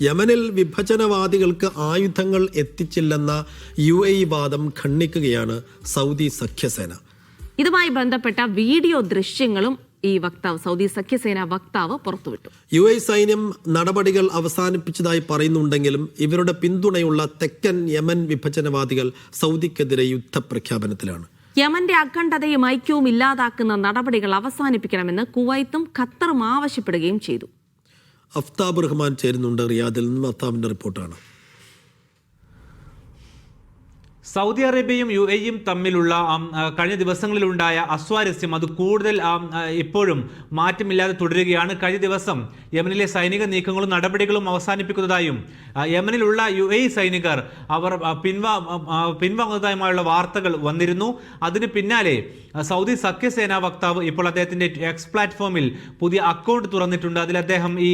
യമനിൽ വിഭജനവാദികൾക്ക് ആയുധങ്ങൾ എത്തിച്ചില്ലെന്ന U A വാദം ഖണ്ഡിക്കുകയാണ് സൗദി സഖ്യസേന. ഇതുമായി ബന്ധപ്പെട്ട വീഡിയോ ദൃശ്യങ്ങളും ഈ വക്താവ് സൗദി സഖ്യസേന വക്താവ് പുറത്തുവിട്ടു. യു എ സൈന്യം നടപടികൾ അവസാനിപ്പിച്ചതായി പറയുന്നുണ്ടെങ്കിലും ഇവരുടെ പിന്തുണയുള്ള തെക്കൻ യമൻ വിഭജനവാദികൾ സൗദിക്കെതിരെ യുദ്ധപ്രഖ്യാപനത്തിലാണ്. യമന്റെ അഖണ്ഡതയും ഐക്യവും ഇല്ലാതാക്കുന്ന നടപടികൾ അവസാനിപ്പിക്കണമെന്ന് കുവൈത്തും ഖത്തറും ആവശ്യപ്പെടുകയും ചെയ്തു. അഫ്താബ് റഹ്മാൻ ചേരുന്നുണ്ട് റിയാദിൽ നിന്നും അഫ്താബിന്റെ റിപ്പോർട്ടാണ്. സൗദി അറേബ്യയും യു എയും തമ്മിലുള്ള കഴിഞ്ഞ ദിവസങ്ങളിലുണ്ടായ അസ്വാരസ്യം അത് കൂടുതൽ ഇപ്പോഴും മാറ്റമില്ലാതെ തുടരുകയാണ്. കഴിഞ്ഞ ദിവസം യമനിലെ സൈനിക നീക്കങ്ങളും നടപടികളും അവസാനിപ്പിക്കുന്നതായും യമനിലുള്ള യു എ സൈനികർ അവർ പിൻവാ പിൻവാങ്ങുന്നതായുമായുള്ള വാർത്തകൾ വന്നിരുന്നു. അതിന് പിന്നാലെ സൗദി സഖ്യസേനാ വക്താവ് ഇപ്പോൾ അദ്ദേഹത്തിന്റെ എക്സ് പ്ലാറ്റ്ഫോമിൽ പുതിയ അക്കൗണ്ട് തുറന്നിട്ടുണ്ട്. അതിൽ അദ്ദേഹം ഈ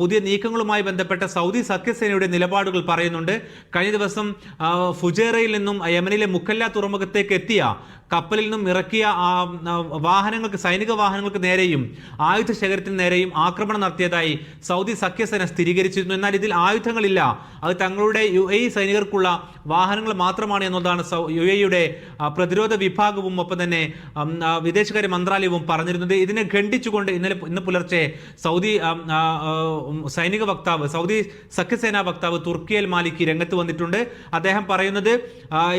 പുതിയ നീക്കങ്ങളുമായി ബന്ധപ്പെട്ട സൗദി സഖ്യസേനയുടെ നിലപാടുകൾ പറയുന്നുണ്ട്. കഴിഞ്ഞ ദിവസം ഫുജേറയിൽ നിന്നും യമനിലെ മുക്കല്ല തുറമുഖത്തേക്ക് എത്തിയ കപ്പലിൽ നിന്നും ഇറക്കിയ വാഹനങ്ങൾക്ക് സൈനിക വാഹനങ്ങൾക്ക് നേരെയും ആയുധ ശേഖരത്തിന് നേരെയും ആക്രമണം നടത്തിയതായി സൗദി സഖ്യസേന സ്ഥിരീകരിച്ചിരുന്നു. എന്നാൽ ഇതിൽ ആയുധങ്ങളില്ല. അത് തങ്ങളുടെ യു എ സൈനികർക്കുള്ള വാഹനങ്ങൾ മാത്രമാണ് എന്നതാണ് യു എയുടെ പ്രതിരോധ വിഭാഗവും ഒപ്പം തന്നെ വിദേശകാര്യ മന്ത്രാലയവും പറഞ്ഞിരുന്നത്. ഇതിനെ ഖണ്ഡിച്ചുകൊണ്ട് ഇന്നലെ ഇന്ന് പുലർച്ചെ സൗദി സൈനിക വക്താവ് സൗദി സഖ്യസേനാ വക്താവ് തുർക്കിയൽ മാലിക്കി രംഗത്ത് വന്നിട്ടുണ്ട്. അദ്ദേഹം പറയുന്നത്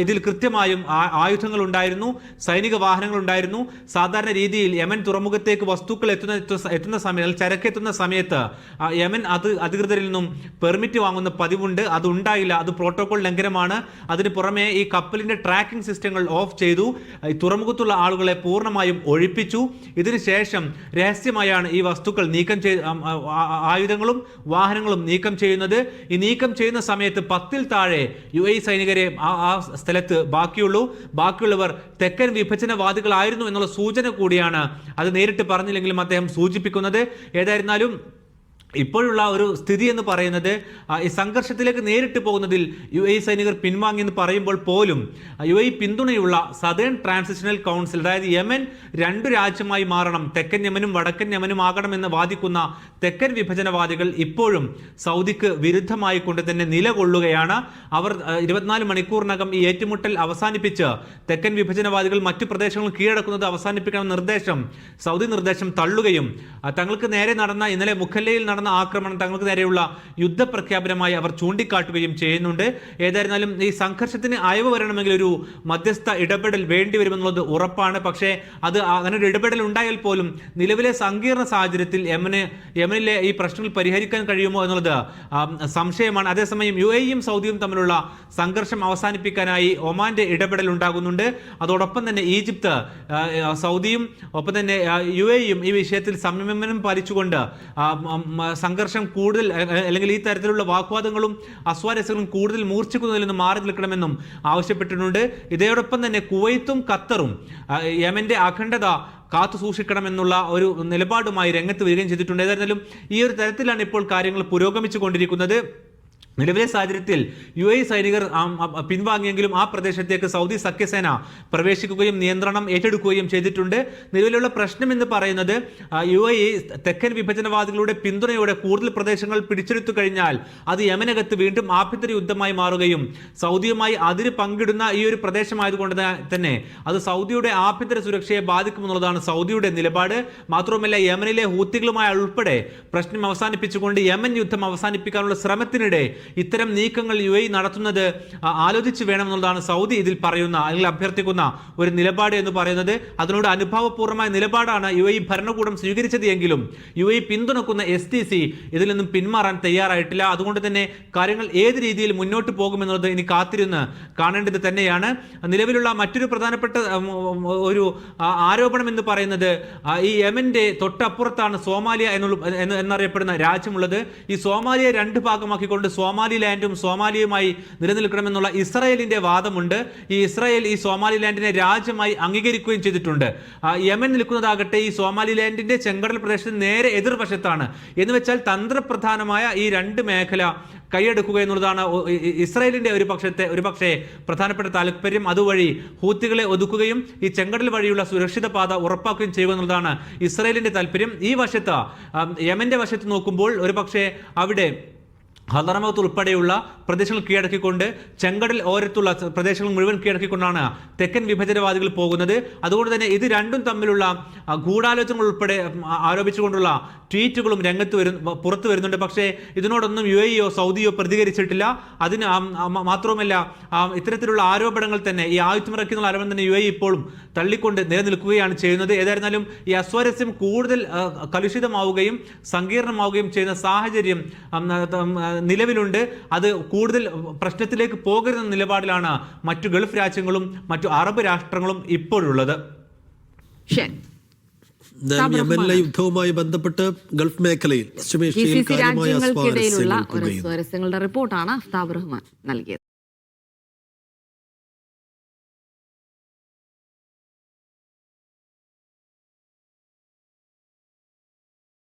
ഇതിൽ കൃത്യമായും ആയുധങ്ങൾ ഉണ്ടായിരുന്നു സൈനിക വാഹനങ്ങൾ ഉണ്ടായിരുന്നു സാധാരണ രീതിയിൽ യമൻ തുറമുഖത്തേക്ക് വസ്തുക്കൾ എത്തുന്ന എത്തുന്ന സമയത്ത് ചരക്ക് എത്തുന്ന സമയത്ത് യമൻ അത് അധികൃതരിൽ നിന്നും പെർമിറ്റ് വാങ്ങുന്ന പതിവുണ്ട്. അത് ഉണ്ടായില്ല. അത് പ്രോട്ടോകോൾ ലംഘനമാണ്. അതിന് പുറമെ ഈ കപ്പലിന്റെ ട്രാക്കിംഗ് സിസ്റ്റങ്ങൾ ഓഫ് ചെയ്തു. തുറമുഖത്തുള്ള ആളുകളെ പൂർണമായും ഒഴിപ്പിച്ചു. ഇതിനുശേഷം രഹസ്യമായാണ് ഈ വസ്തുക്കൾ നീക്കം ചെയ്ത് ആയുധങ്ങളും വാഹനങ്ങളും നീക്കം ചെയ്യുന്നത്. ഈ നീക്കം ചെയ്യുന്ന സമയത്ത് പത്തിൽ താഴെ യു സൈനികരെ ആ സ്ഥലത്ത് ബാക്കിയുള്ളൂ. ബാക്കിയുള്ളവർ തെക്കൻ വിഭജനവാദികളായിരുന്നു എന്നുള്ള സൂചന കൂടിയാണ് അത് നേരിട്ട് പറഞ്ഞില്ലെങ്കിലും അദ്ദേഹം സൂചിപ്പിക്കുന്നത്. ഏതായിരുന്നാലും ഇപ്പോഴുള്ള ഒരു സ്ഥിതി എന്ന് പറയുന്നത് ഈ സംഘർഷത്തിലേക്ക് നേരിട്ട് പോകുന്നതിൽ യു എ സൈനികർ പിൻവാങ്ങി എന്ന് പറയുമ്പോൾ പോലും യു എ പിന്തുണയുള്ള സദേൺ ട്രാൻസിഷണൽ കൗൺസിൽ അതായത് യമൻ രണ്ടു രാജ്യമായി മാറണം തെക്കൻ യമനും വടക്കൻ യമനും ആകണമെന്ന് വാദിക്കുന്ന തെക്കൻ വിഭജനവാദികൾ ഇപ്പോഴും സൗദിക്ക് വിരുദ്ധമായി കൊണ്ട് തന്നെ നിലകൊള്ളുകയാണ്. അവർ ഇരുപത്തിനാല് മണിക്കൂറിനകം ഈ ഏറ്റുമുട്ടൽ അവസാനിപ്പിച്ച് തെക്കൻ വിഭജനവാദികൾ മറ്റു പ്രദേശങ്ങൾ കീഴടക്കുന്നത് അവസാനിപ്പിക്കണമെന്ന നിർദ്ദേശം സൗദി നിർദ്ദേശം തള്ളുകയും തങ്ങൾക്ക് നേരെ നടന്ന ഇന്നലെ മുഖല്ലയിൽ നടന്ന ആക്രമണം തങ്ങൾക്ക് നേരെയുള്ള യുദ്ധപ്രഖ്യാപനമായി അവർ ചൂണ്ടിക്കാട്ടുകയും ചെയ്യുന്നുണ്ട്. ഏതായിരുന്നാലും ഈ സംഘർഷത്തിന് അയവ് വരണമെങ്കിൽ ഒരു മധ്യസ്ഥ ഇടപെടൽ വേണ്ടി വരുമെന്നുള്ളത് ഉറപ്പാണ്. പക്ഷേ അത് അങ്ങനെ ഒരു ഇടപെടൽ ഉണ്ടായാൽ പോലും നിലവിലെ സങ്കീർണ സാഹചര്യത്തിൽ യമന് യമനിലെ ഈ പ്രശ്നങ്ങൾ പരിഹരിക്കാൻ കഴിയുമോ എന്നുള്ളത് സംശയമാണ്. അതേസമയം യു എയും സൗദിയും തമ്മിലുള്ള സംഘർഷം അവസാനിപ്പിക്കാനായി ഒമാന്റെ ഇടപെടൽ ഉണ്ടാകുന്നുണ്ട്. അതോടൊപ്പം തന്നെ ഈജിപ്ത് സൗദിയും ഒപ്പം തന്നെ യു എയും ഈ വിഷയത്തിൽ സംയമനം പാലിച്ചുകൊണ്ട് സംഘർഷം കൂടുതൽ അല്ലെങ്കിൽ ഈ തരത്തിലുള്ള വാഗ്വാദങ്ങളും അസ്വാരസ്യങ്ങളും കൂടുതൽ മൂർച്ഛിക്കുന്നതിൽ നിന്ന് മാറി നിൽക്കണമെന്നും ആവശ്യപ്പെട്ടിട്ടുണ്ട്. ഇതോടൊപ്പം തന്നെ കുവൈത്തും ഖത്തറും യമന്റെ അഖണ്ഡത കാത്തു സൂക്ഷിക്കണമെന്നുള്ള ഒരു നിലപാടുമായി രംഗത്ത് വരികയും ചെയ്തിട്ടുണ്ട്. ഏതായിരുന്നാലും ഈ ഒരു തരത്തിലാണ് ഇപ്പോൾ കാര്യങ്ങൾ പുരോഗമിച്ചു കൊണ്ടിരിക്കുന്നത് നിലവിലെ സാഹചര്യത്തിൽ യു എ സൈനികർ പിൻവാങ്ങിയെങ്കിലും ആ പ്രദേശത്തേക്ക് സൗദി സഖ്യസേന പ്രവേശിക്കുകയും നിയന്ത്രണം ഏറ്റെടുക്കുകയും ചെയ്തിട്ടുണ്ട്. നിലവിലുള്ള പ്രശ്നം എന്ന് പറയുന്നത് യു എ തെക്കൻ വിഭജനവാദികളുടെ പിന്തുണയോടെ കൂടുതൽ പ്രദേശങ്ങൾ പിടിച്ചെടുത്തു കഴിഞ്ഞാൽ അത് യമനകത്ത് വീണ്ടും ആഭ്യന്തര യുദ്ധമായി മാറുകയും സൗദിയുമായി അതിര് പങ്കിടുന്ന ഈ ഒരു പ്രദേശമായതുകൊണ്ട് തന്നെ അത് സൗദിയുടെ ആഭ്യന്തര സുരക്ഷയെ ബാധിക്കുമെന്നുള്ളതാണ് സൗദിയുടെ നിലപാട്. മാത്രവുമല്ല യമനിലെ ഹൂത്തികളുമായി ഉൾപ്പെടെ പ്രശ്നം അവസാനിപ്പിച്ചുകൊണ്ട് യമൻ യുദ്ധം അവസാനിപ്പിക്കാനുള്ള ശ്രമത്തിനിടെ ഇത്തരം നീക്കങ്ങൾ യു എ നടത്തുന്നത് ആലോചിച്ച് ആലോചിച്ച് വേണമെന്നുള്ളതാണ് സൗദി ഇതിൽ പറയുന്ന അല്ലെങ്കിൽ അഭ്യർത്ഥിക്കുന്ന ഒരു നിലപാട് എന്ന് പറയുന്നത്. അതിനോട് അനുഭാവപൂർവമായ നിലപാടാണ് യു എ ഭരണകൂടം സ്വീകരിച്ചത് എങ്കിലും യു എ പിന്തുണക്കുന്ന എസ് ടി സി ഇതിൽ നിന്നും പിന്മാറാൻ തയ്യാറായിട്ടില്ല. അതുകൊണ്ട് തന്നെ കാര്യങ്ങൾ ഏത് രീതിയിൽ മുന്നോട്ട് പോകുമെന്നുള്ളത് ഇനി കാത്തിരുന്ന് കാണേണ്ടത് തന്നെയാണ്. നിലവിലുള്ള മറ്റൊരു പ്രധാനപ്പെട്ട ഒരു ആരോപണം എന്ന് പറയുന്നത് ഈ യമന്റെ തൊട്ടപ്പുറത്താണ് സോമാലിയ എന്നുള്ള എന്നറിയപ്പെടുന്ന രാജ്യമുള്ളത്. ഈ സോമാലിയ രണ്ട് ഭാഗമാക്കിക്കൊണ്ട് സോമാലിലാൻഡും സോമാലിയുമായി നിലനിൽക്കണമെന്നുള്ള ഇസ്രായേലിന്റെ വാദമുണ്ട്. ഈ ഇസ്രായേൽ ഈ സോമാലിലാൻഡിനെ രാജ്യമായി അംഗീകരിക്കുകയും ചെയ്തിട്ടുണ്ട്. യമൻ നിൽക്കുന്നതാകട്ടെ ഈ സോമാലിലാൻഡിന്റെ ചെങ്കടൽ പ്രദേശത്തിന് നേരെ എതിർവശത്താണ്. എന്ന് വെച്ചാൽ തന്ത്രപ്രധാനമായ ഈ രണ്ട് മേഖല കൈയെടുക്കുക എന്നുള്ളതാണ് ഇസ്രായേലിന്റെ ഒരു പക്ഷത്തെ ഒരു പക്ഷേ പ്രധാനപ്പെട്ട താല്പര്യം അതുവഴി ഹൂത്തികളെ ഒതുക്കുകയും ഈ ചെങ്കടൽ വഴിയുള്ള സുരക്ഷിത പാത ഉറപ്പാക്കുകയും ചെയ്യുക എന്നുള്ളതാണ് ഇസ്രായേലിന്റെ താല്പര്യം ഈ വശത്ത് യമന്റെ വശത്ത് നോക്കുമ്പോൾ ഒരു അവിടെ ഹദറമത്ത് ഉൾപ്പെടെയുള്ള പ്രദേശങ്ങൾ കീഴടക്കിക്കൊണ്ട് ചെങ്കടൽ ഓരത്തുള്ള പ്രദേശങ്ങൾ മുഴുവൻ കീഴടക്കിക്കൊണ്ടാണ് തെക്കൻ വിഭജനവാദികൾ പോകുന്നത്. അതുകൊണ്ട് തന്നെ ഇത് രണ്ടും തമ്മിലുള്ള ഗൂഢാലോചന ഉൾപ്പെടെ ആരോപിച്ചുകൊണ്ടുള്ള ട്വീറ്റുകളും രംഗത്ത് വരും പുറത്തു വരുന്നുണ്ട്. പക്ഷേ ഇതിനോടൊന്നും യു എയോ സൗദിയോ പ്രതികരിച്ചിട്ടില്ല. അതിന് മാത്രവുമല്ല ഇത്തരത്തിലുള്ള ആരോപണങ്ങൾ തന്നെ ഈ ആയുധമിറക്കുന്ന ആരോപണം തന്നെ യു എ ഇപ്പോഴും തള്ളിക്കൊണ്ട് നിലനിൽക്കുകയാണ് ചെയ്യുന്നത്. ഏതായിരുന്നാലും ഈ അസ്വാരസ്യം കൂടുതൽ കലുഷിതമാവുകയും സങ്കീർണമാവുകയും ചെയ്യുന്ന സാഹചര്യം നിലവിലുണ്ട്. അത് കൂടുതൽ പ്രശ്നത്തിലേക്ക് പോകരുതെന്ന നിലപാടിലാണ് മറ്റു ഗൾഫ് രാജ്യങ്ങളും മറ്റു അറബ് രാഷ്ട്രങ്ങളും ഇപ്പോഴുള്ളത്. ശരി. എന്തായാലും യമനിലെ യുദ്ധവുമായി ബന്ധപ്പെട്ട് ഗൾഫ് മേഖലയിൽ പശ്ചിമേഷ്യയിൽ കാര്യമായ സ്വാരസ്യങ്ങളുടെ റിപ്പോർട്ടാണ് അഫ്താബ് റഹ്മാൻ നൽകിയത്.